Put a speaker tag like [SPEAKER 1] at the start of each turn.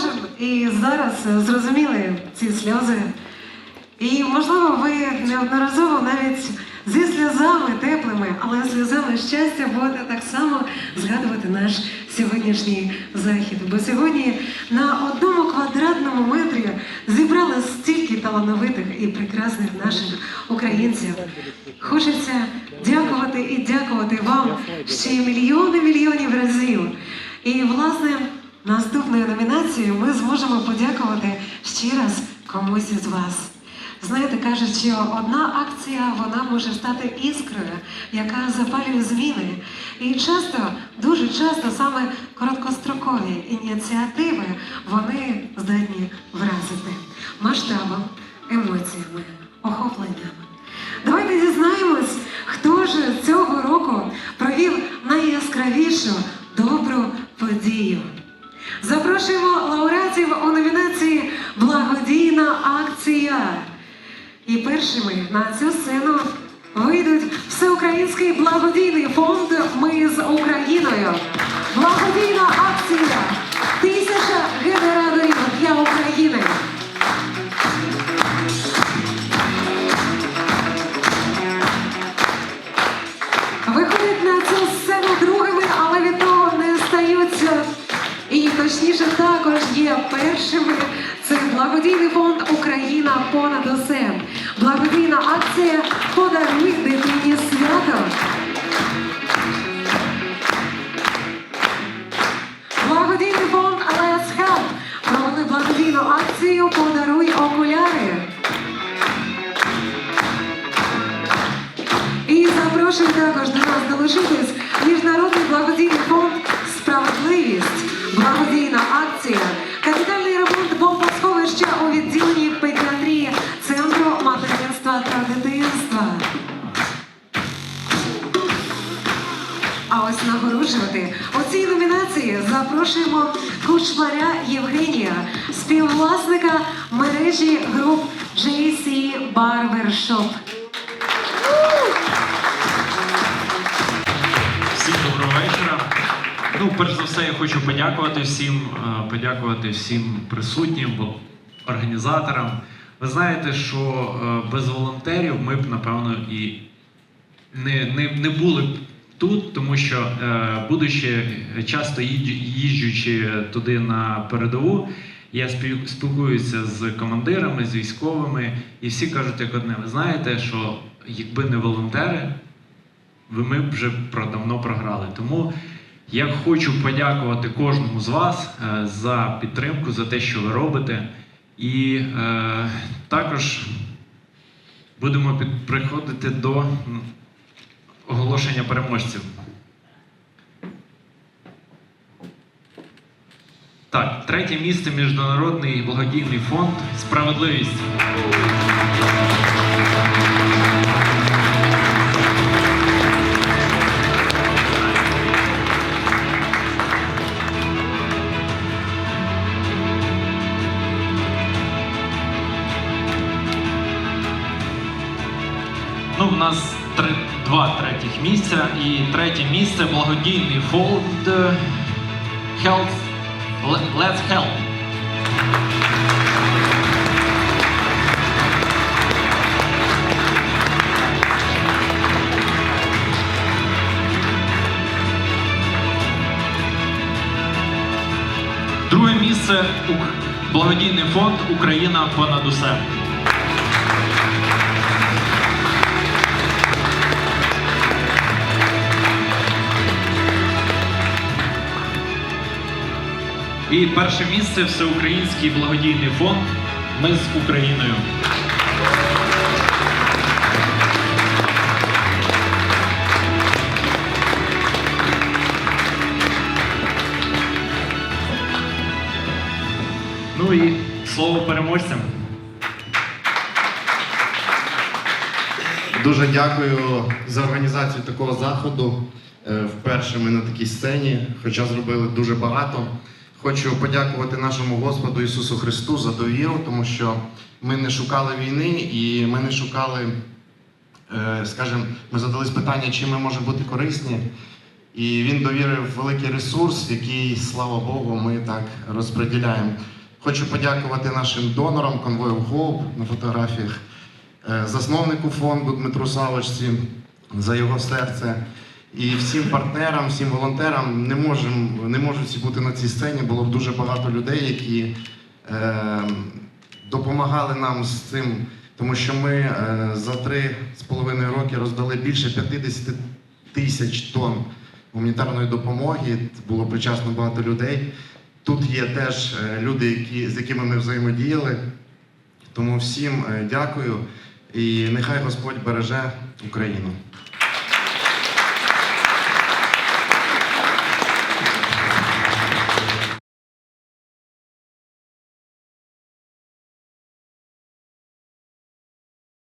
[SPEAKER 1] кожен і зараз зрозуміли ці сльози. І, можливо, ви неодноразово навіть зі сльозами теплими, але сльозами щастя будете так само згадувати наш сьогоднішній захід. Бо сьогодні на одному квадратному метрі зібрали стільки талановитих і прекрасних наших українців. Хочеться дякувати і дякувати вам ще мільйони мільйонів разів. І, власне, наступною номінацією ми зможемо подякувати ще раз комусь із вас. Знаєте, кажуть, що одна акція вона може стати іскрою, яка запалює зміни. І часто, дуже часто саме короткострокові ініціативи вони здатні вразити масштабом, емоціями, охопленням. Давайте дізнаємось, хто ж цього року провів найяскравішу першими на цю сцену вийдуть Всеукраїнський благодійний фонд Ми з Україною. Благодійна акція Тисяча генераторів для України. Виходять на цю сцену другими, але від того не стаються. І точніше також є першими. Це благодійний фонд Україна понад усе. Благодійна акція Подаруй дитині свято. Благодійний фонд Let's Help провели благодійну акцію Подаруй окуляри. І запрошую також до нас долучитись Міжнародний благодійний фонд Справедливість. Благодійна акція. Ось у цій номінації запрошуємо Кучмаря Євгенія, співвласника мережі груп JC Barbershop.
[SPEAKER 2] Всім доброго вечора. Ну, перш за все, я хочу подякувати всім, е, подякувати всім присутнім, організаторам. Ви знаєте, що е, без волонтерів ми б, напевно, і не, не, не були б тут, тому що, е, будучи часто їжджучи туди на передову, я спіл- спілкуюся з командирами, з військовими, і всі кажуть як одне: ви знаєте, що якби не волонтери, ви ми б вже давно програли. Тому я хочу подякувати кожному з вас е, за підтримку, за те, що ви робите. І е, також будемо приходити до оголошення переможців. Так, третє місце Міжнародний благодійний фонд Справедливість. Ну, у нас два третіх місця. І третє місце благодійний фонд е, Health Let's Help. Друге місце благодійний фонд Україна понад усе. І перше місце Всеукраїнський благодійний фонд Ми з Україною. Ну і слово переможцям.
[SPEAKER 3] Дуже дякую за організацію такого заходу. Е, Вперше ми на такій сцені, хоча зробили дуже багато. Хочу подякувати нашому Господу Ісусу Христу за довіру, тому що ми не шукали війни і ми не шукали, е, скажімо, ми задались питання, чим ми можемо бути корисні. І він довірив великий ресурс, який, слава Богу, ми так розподіляємо. Хочу подякувати нашим донорам конвою Hope на фотографіях, е, засновнику фонду Дмитру Савочці за його серце. І всім партнерам, всім волонтерам не можемо, не можуть бути на цій сцені. Було дуже багато людей, які е, допомагали нам з цим, тому що ми е, за три з половиною роки роздали більше 50 тисяч тонн гуманітарної допомоги. Було причасно багато людей. Тут є теж е, люди, які, з якими ми взаємодіяли. Тому всім е, дякую і нехай Господь береже Україну.